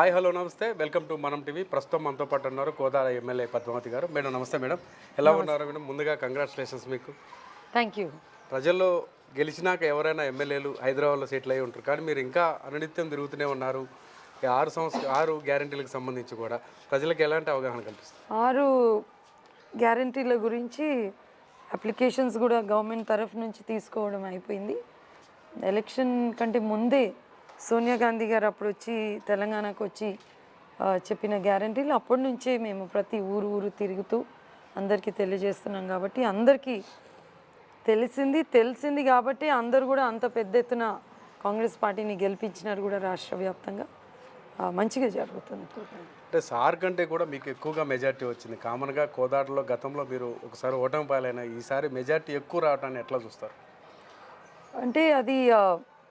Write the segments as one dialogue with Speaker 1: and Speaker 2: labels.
Speaker 1: Hi hello నమస్తే. Welcome to Manam TV. ప్రస్తుతం మనతో పాటు ఉన్నారు కోదాడ ఎమ్మెల్యే పద్మావతి గారు. మేడం నమస్తే మేడం. ఎలా ఉన్నారు మేడం? ముందుగా కంగ్రాచులేషన్స్ మీకు.
Speaker 2: థ్యాంక్ యూ
Speaker 1: ప్రజల్లో గెలిచినాక ఎవరైనా ఎమ్మెల్యేలు హైదరాబాద్లో సెటిల్ అయి ఉంటారు. కానీ మీరు ఇంకా అనునిత్యం తిరుగుతూనే ఉన్నారు. ఈ ఆరు సంవత్సరం ఆరు గ్యారంటీలకు సంబంధించి కూడా ప్రజలకు ఎలాంటి అవగాహన కల్పిస్తారు?
Speaker 2: ఆరు గ్యారంటీల గురించి అప్లికేషన్స్ కూడా గవర్నమెంట్ తరఫు నుంచి తీసుకోవడం అయిపోయింది. ఎలక్షన్ కంటే ముందే సోనియా గాంధీ గారు అప్పుడు వచ్చి తెలంగాణకు వచ్చి చెప్పిన గ్యారంటీలు అప్పటి నుంచే మేము ప్రతి ఊరు ఊరు తిరుగుతూ అందరికీ తెలియజేస్తున్నాం కాబట్టి అందరికీ తెలిసింది తెలిసింది కాబట్టి అందరూ కూడా అంత పెద్ద ఎత్తున కాంగ్రెస్ పార్టీని గెలిపించినారు కూడా రాష్ట్ర వ్యాప్తంగా. మంచిగా జరుగుతుంది.
Speaker 1: అంటే సార్ కంటే కూడా మీకు ఎక్కువగా మెజార్టీ వచ్చింది. కామన్గా కోదాడలో గతంలో మీరు ఒకసారి ఓటమి పాలైన ఈసారి మెజార్టీ ఎక్కువ రావటాన్ని ఎట్లా చూస్తారు?
Speaker 2: అంటే అది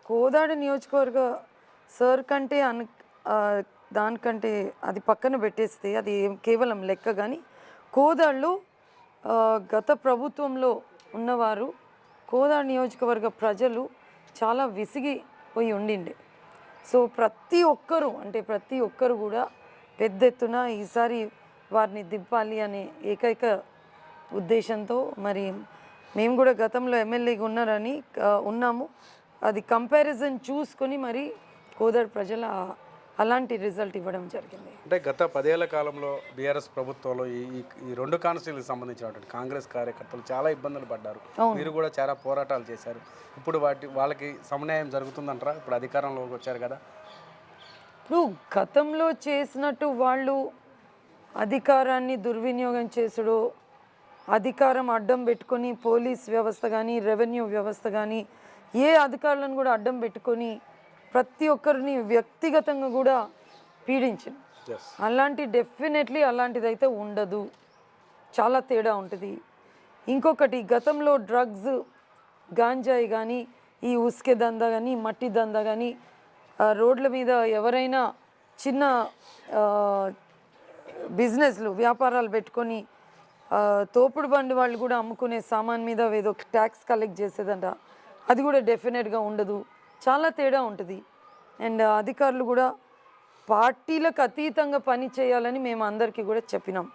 Speaker 2: కోదాడ నియోజకవర్గ సార్ కంటే అన్ దానికంటే అది పక్కన పెట్టేస్తే అది కేవలం లెక్క కానీ కోదాడులో గత ప్రభుత్వంలో ఉన్నవారు కోదాడ నియోజకవర్గ ప్రజలు చాలా విసిగిపోయి ఉండిండే. సో ప్రతి ఒక్కరూ అంటే ప్రతి ఒక్కరు కూడా పెద్ద ఎత్తున ఈసారి వారిని దింపాలి అనే ఏకైక ఉద్దేశంతో మరి మేము కూడా గతంలో ఎమ్మెల్యేగా ఉన్నారని ఉన్నాము. అది కంపారిజన్ చూసుకొని మరి కోదాడు ప్రజల అలాంటి రిజల్ట్ ఇవ్వడం జరిగింది.
Speaker 1: అంటే గత పదేళ్ళ కాలంలో బీఆర్ఎస్ ప్రభుత్వంలో ఈ ఈ- రెండు కాన్స్టిట్యూన్సీలకు సంబంధించినటువంటి కాంగ్రెస్ కార్యకర్తలు చాలా ఇబ్బందులు పడ్డారు. మీరు కూడా చాలా పోరాటాలు చేశారు. ఇప్పుడు వాటి వాళ్ళకి సమన్యాయం జరుగుతుందంటారా? ఇప్పుడు అధికారంలోకి వచ్చారు కదా.
Speaker 2: ఇప్పుడు గతంలో చేసినట్టు వాళ్ళు అధికారాన్ని దుర్వినియోగం చేసుడు అధికారం అడ్డం పెట్టుకొని పోలీస్ వ్యవస్థ కానీ రెవెన్యూ వ్యవస్థ కానీ ఏ అధికారులను కూడా అడ్డం పెట్టుకొని ప్రతి ఒక్కరిని వ్యక్తిగతంగా కూడా పీడించింది
Speaker 1: ఎస్
Speaker 2: అలాంటి డెఫినెట్లీ అలాంటిది అయితే ఉండదు. చాలా తేడా ఉంటుంది. ఇంకొకటి గతంలో డ్రగ్స్ గాంజాయి కానీ ఈ ఉస్కె దందా కానీ మట్టి దందా కానీ రోడ్ల మీద ఎవరైనా చిన్న బిజినెస్లు వ్యాపారాలు పెట్టుకొని తోపుడు బండి వాళ్ళు కూడా అమ్ముకునే సామాన్ మీద ఏదో ట్యాక్స్ కలెక్ట్ చేసేదంట. అది కూడా డెఫినెట్గా ఉండదు. చాలా తేడా ఉంటుంది. అండ్ అధికారులు కూడా పార్టీలకు అతీతంగా పని చేయాలని మేము అందరికీ కూడా చెప్పినాం.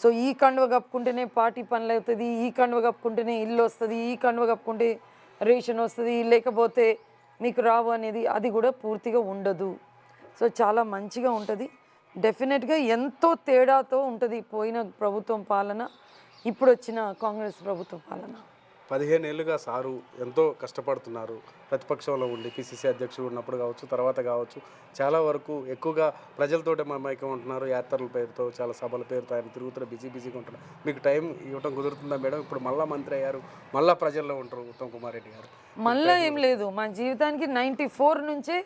Speaker 2: సో ఈ కండువ కప్పుకుంటేనే పార్టీ పనులు అవుతుంది ఈ కండువ కప్పుకుంటేనే ఇల్లు వస్తుంది ఈ కండువ కప్పుకుంటే రేషన్ వస్తుంది లేకపోతే మీకు రావు అనేది అది కూడా పూర్తిగా ఉండదు. సో చాలా మంచిగా ఉంటుంది. డెఫినెట్గా ఎంతో తేడాతో ఉంటుంది పోయిన ప్రభుత్వం పాలన ఇప్పుడు వచ్చిన కాంగ్రెస్ ప్రభుత్వ పాలన.
Speaker 1: పదిహేను ఏళ్ళుగా సారు ఎంతో కష్టపడుతున్నారు. ప్రతిపక్షంలో ఉండి పిసిసి అధ్యక్షుడు ఉన్నప్పుడు కావచ్చు తర్వాత కావచ్చు చాలా వరకు ఎక్కువగా ప్రజలతోటి మమైకం ఉంటున్నారు. యాత్రల పేరుతో చాలా సభల పేరుతో ఆయన తిరుగుతున్న బిజీ బిజీగా ఉంటున్నారు మీకు టైం ఇవ్వటం కుదురుతుందా మేడం? ఇప్పుడు మళ్ళా మంత్రి అయ్యారు మళ్ళా ప్రజల్లో ఉంటారు ఉత్తమ్ కుమార్ రెడ్డి గారు.
Speaker 2: మళ్ళీ ఏం లేదు. మా జీవితానికి నైంటీ ఫోర్ నుంచే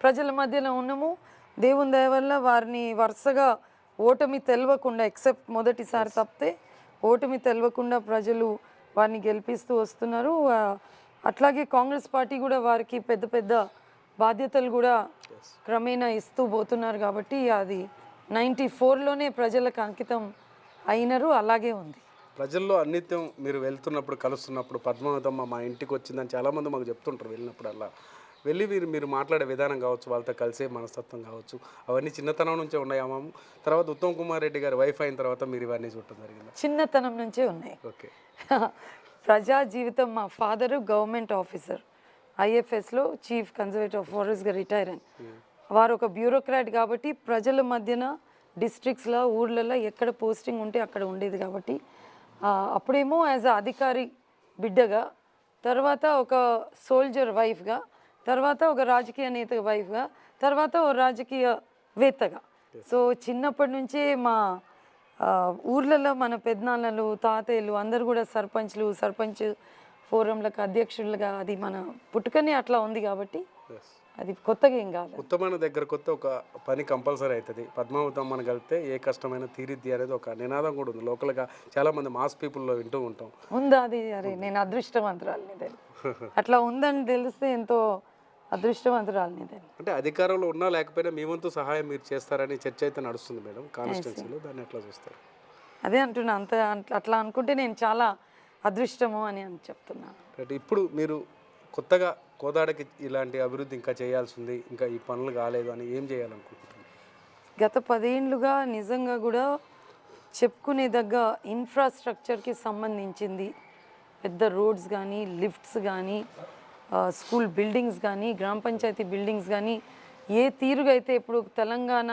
Speaker 2: ప్రజల మధ్యలో ఉన్నాము. దేవుని దయ వల్ల వారిని వరుసగా ఓటమి తెలవకుండా ఎక్సెప్ట్ మొదటిసారి తప్పితే ఓటమి తెలవకుండా ప్రజలు వారిని గెలిపిస్తూ వస్తున్నారు. అట్లాగే కాంగ్రెస్ పార్టీ కూడా వారికి పెద్ద పెద్ద బాధ్యతలు కూడా క్రమేణా ఇస్తూ పోతున్నారు కాబట్టి అది నైంటీ ఫోర్లోనే ప్రజలకు అంకితం అయినరు అలాగే ఉంది.
Speaker 1: ప్రజల్లో అన్నిత్యం మీరు వెళ్తున్నప్పుడు కలుస్తున్నప్పుడు పద్మావతమ్మ మా ఇంటికి వచ్చిందని చాలామంది మాకు చెప్తుంటారు వెళ్ళినప్పుడల్లా. వెళ్ళి మీరు మీరు మాట్లాడే విధానం కావచ్చు వాళ్ళతో కలిసే మనస్తత్వం కావచ్చు అవన్నీ చిన్నతనం నుంచే ఉన్నాయా. తర్వాత ఉత్తమ్ కుమార్ రెడ్డి గారి వైఫ్ అయిన తర్వాత మీరు ఇవన్నీ చూడటం జరిగింది?
Speaker 2: చిన్నతనం నుంచే ఉన్నాయి.
Speaker 1: ఓకే.
Speaker 2: ప్రజా జీవితం మా ఫాదరు గవర్నమెంట్ ఆఫీసర్. ఐఎఫ్ఎస్లో చీఫ్ కన్జర్వేటివ్ ఆఫ్ ఫారెస్ట్గా రిటైర్ అని వారు ఒక బ్యూరోక్రాట్ కాబట్టి ప్రజల మధ్యన డిస్ట్రిక్ట్స్లో ఊర్లలో ఎక్కడ పోస్టింగ్ ఉంటే అక్కడ ఉండేది కాబట్టి అప్పుడేమో యాజ్ అ అధికారి బిడ్డగా తర్వాత ఒక సోల్జర్ వైఫ్గా తర్వాత ఒక రాజకీయ నేత వైఫ్గా తర్వాత ఒక రాజకీయ వేత్తగా. సో చిన్నప్పటి నుంచే మా ఊర్లలో మన పెద్దనాన్నలు తాతయ్యలు అందరు కూడా సర్పంచ్లు సర్పంచ్ ఫోరంలకు అధ్యక్షులుగా అది మన పుట్టుకనే అట్లా ఉంది కాబట్టి అది కొత్తగా ఏం కాదు.
Speaker 1: ఉత్తమైన దగ్గర కొత్త ఒక పని కంపల్సరీ అవుతుంది. పద్మావతమ్మని కలిపితే ఏ కష్టమైన తీరిద్ది అనేది ఒక నినాదం కూడా ఉంది. లోకల్గా చాలామంది మాస్ పీపుల్లో వింటూ ఉంటాం.
Speaker 2: ఉందా అది? అరే నేను అదృష్టవంతురాలిని దాన్ని అట్లా ఉందని తెలిస్తే ఎంతో అదృష్టవంతురాలిని దాన్ని
Speaker 1: అంటే అధికారంలో ఉన్నా లేకపోయినా మీ వంతు సహాయం మీరు చేస్తారని చర్చ అయితే నడుస్తుంది మేడం కాన్స్టిట్యున్సీలో. దాన్ని ఎట్లా చూస్తారు?
Speaker 2: అదే అంటున్నా అంత అట్లా అనుకుంటే నేను చాలా అదృష్టము అని అని చెప్తున్నాను
Speaker 1: రైట్ ఇప్పుడు మీరు కొత్తగా కోదాడకి ఇలాంటి అభివృద్ధి ఇంకా చేయాల్సి ఉంది ఇంకా ఈ పనులు కాలేదు అని ఏం చేయాలనుకుంటున్నారు?
Speaker 2: గత పదేండ్లుగా నిజంగా కూడా చెప్పుకునే దగ్గ ఇన్ఫ్రాస్ట్రక్చర్కి సంబంధించింది. పెద్ద రోడ్స్ కానీ లిఫ్ట్స్ కానీ స్కూల్ బిల్డింగ్స్ కానీ గ్రామ పంచాయతీ బిల్డింగ్స్ కానీ ఏ తీరుగా అయితే ఇప్పుడు తెలంగాణ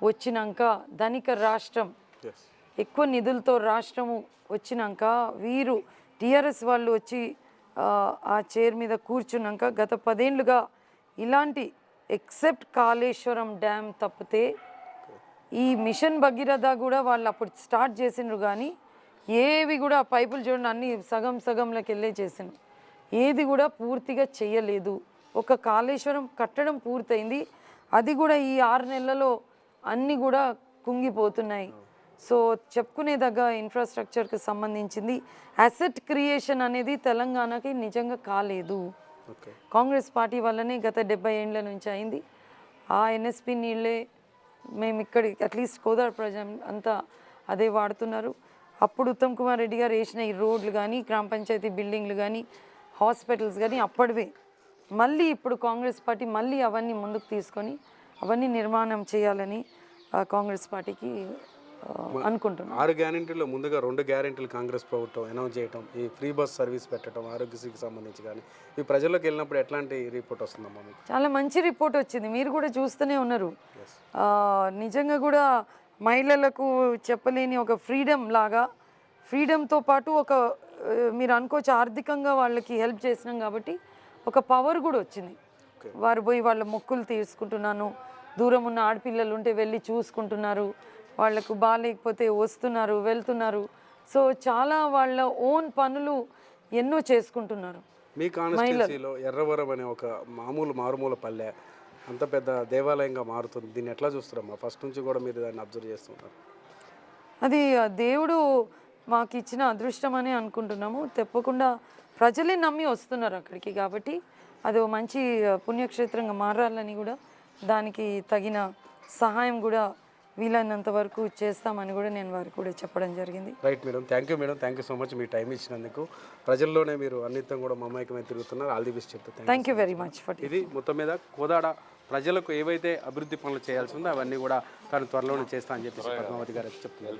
Speaker 2: వచ్చినాక ధనిక రాష్ట్రం ఎక్కువ నిధులతో రాష్ట్రము వచ్చినాక వీరు టీఆర్ఎస్ వాళ్ళు వచ్చి ఆ, ఆ చైర్ మీద కూర్చున్నాక గత పదేండ్లుగా ఇలాంటి ఎక్సెప్ట్ కాళేశ్వరం డ్యామ్ తప్పితే ఈ మిషన్ భగీరథ కూడా వాళ్ళు అప్పుడు స్టార్ట్ చేసిండ్రు కానీ ఏవి కూడా పైపులు చూడండి అన్ని సగం సగంలోకి వెళ్ళే చేసిండ్రు. ఏది కూడా పూర్తిగా చెయ్యలేదు. ఒక కాళేశ్వరం కట్టడం పూర్తయింది. అది కూడా ఈ ఆరు నెలలలో అన్నీ కూడా కుంగిపోతున్నాయి. సో చెప్పుకునేదగ్గ ఇన్ఫ్రాస్ట్రక్చర్కి సంబంధించింది. అసెట్ క్రియేషన్ అనేది తెలంగాణకి నిజంగా కాలేదు. కాంగ్రెస్ పార్టీ వల్లనే గత డెబ్బై ఏండ్ల నుంచి అయింది. ఆ ఎన్ఎస్పి నీళ్ళే మేము ఇక్కడ అట్లీస్ట్ కోదాడ ప్రజలు అంతా అదే వాడుతున్నారు. అప్పుడు ఉత్తమ్ కుమార్ రెడ్డి గారు వేసిన ఈ రోడ్లు కానీ గ్రామ పంచాయతీ బిల్డింగ్లు కానీ హాస్పిటల్స్ కానీ అప్పటివే. మళ్ళీ ఇప్పుడు కాంగ్రెస్ పార్టీ మళ్ళీ అవన్నీ ముందుకు తీసుకొని అవన్నీ నిర్మాణం చేయాలని కాంగ్రెస్ పార్టీకి అనుకుంటున్నాను
Speaker 1: ఆరు గ్యారెంటీలో ముందుగా రెండు గ్యారెంటీలు కాంగ్రెస్ ప్రభుత్వం అనౌన్స్ చేయటం ఈ ఫ్రీ బస్ సర్వీస్ పెట్టడం ఆరోగ్యశ్రీకి సంబంధించి కానీ. ఈ ప్రజల్లోకి వెళ్ళినప్పుడు ఎట్లాంటి రిపోర్ట్ వస్తుందమ్మా మీకు?
Speaker 2: చాలా మంచి రిపోర్ట్ వచ్చింది. మీరు కూడా చూస్తూనే ఉన్నారు. నిజంగా కూడా మహిళలకు చెప్పలేని ఒక ఫ్రీడమ్ లాగా ఫ్రీడమ్తో పాటు ఒక మీరు అనుకోవచ్చు ఆర్థికంగా వాళ్ళకి హెల్ప్ చేసినాం కాబట్టి ఒక పవర్ కూడా వచ్చింది. వారు పోయి వాళ్ళ మొక్కులు తీర్చుకుంటున్నాను దూరం ఉన్న ఆడపిల్లలు ఉంటే వెళ్ళి చూసుకుంటున్నారు. వాళ్ళకు బాగాలేకపోతే వస్తున్నారు వెళ్తున్నారు. సో చాలా వాళ్ళ ఓన్ పనులు ఎన్నో చేసుకుంటున్నారు.
Speaker 1: మీ కాన్స్టిట్యున్సీలో ఎర్రవరం అనే ఒక మామూలు మారుమూల పల్లె అంత పెద్ద దేవాలయంగా మారుతుంది. దీన్ని ఎట్లా చూస్తారమ్మా ఫస్ట్ నుంచి కూడా మీరు దాన్ని అబ్జర్వ్ చేస్తున్నారు.
Speaker 2: అది దేవుడు మాకు ఇచ్చిన అదృష్టం అని అనుకుంటున్నాము. తప్పకుండా ప్రజలే నమ్మి వస్తున్నారు అక్కడికి కాబట్టి అది మంచి పుణ్యక్షేత్రంగా మారాలని కూడా దానికి తగిన సహాయం కూడా వీలైనంత వరకు చేస్తామని కూడా నేను వారికి కూడా చెప్పడం జరిగింది.
Speaker 1: Right madam thank you madam thank you so much me time ఇచ్చినందుకు ప్రజల్లోనే మీరు అన్నితం కూడా మమేకమై తిరుగుతున్నారు. ఆల్ ది బెస్ట్ చెప్తాను
Speaker 2: thank you very much for
Speaker 1: ఇది మొత్తం మీద కోదాడ ప్రజలకు ఏవైతే అభివృద్ధి పనులు చేయాల్సి ఉందో అవన్నీ కూడా తాను త్వరలోనే చేస్తా అని చెప్పేసి పద్మావతి గారు చెప్తున్నారు.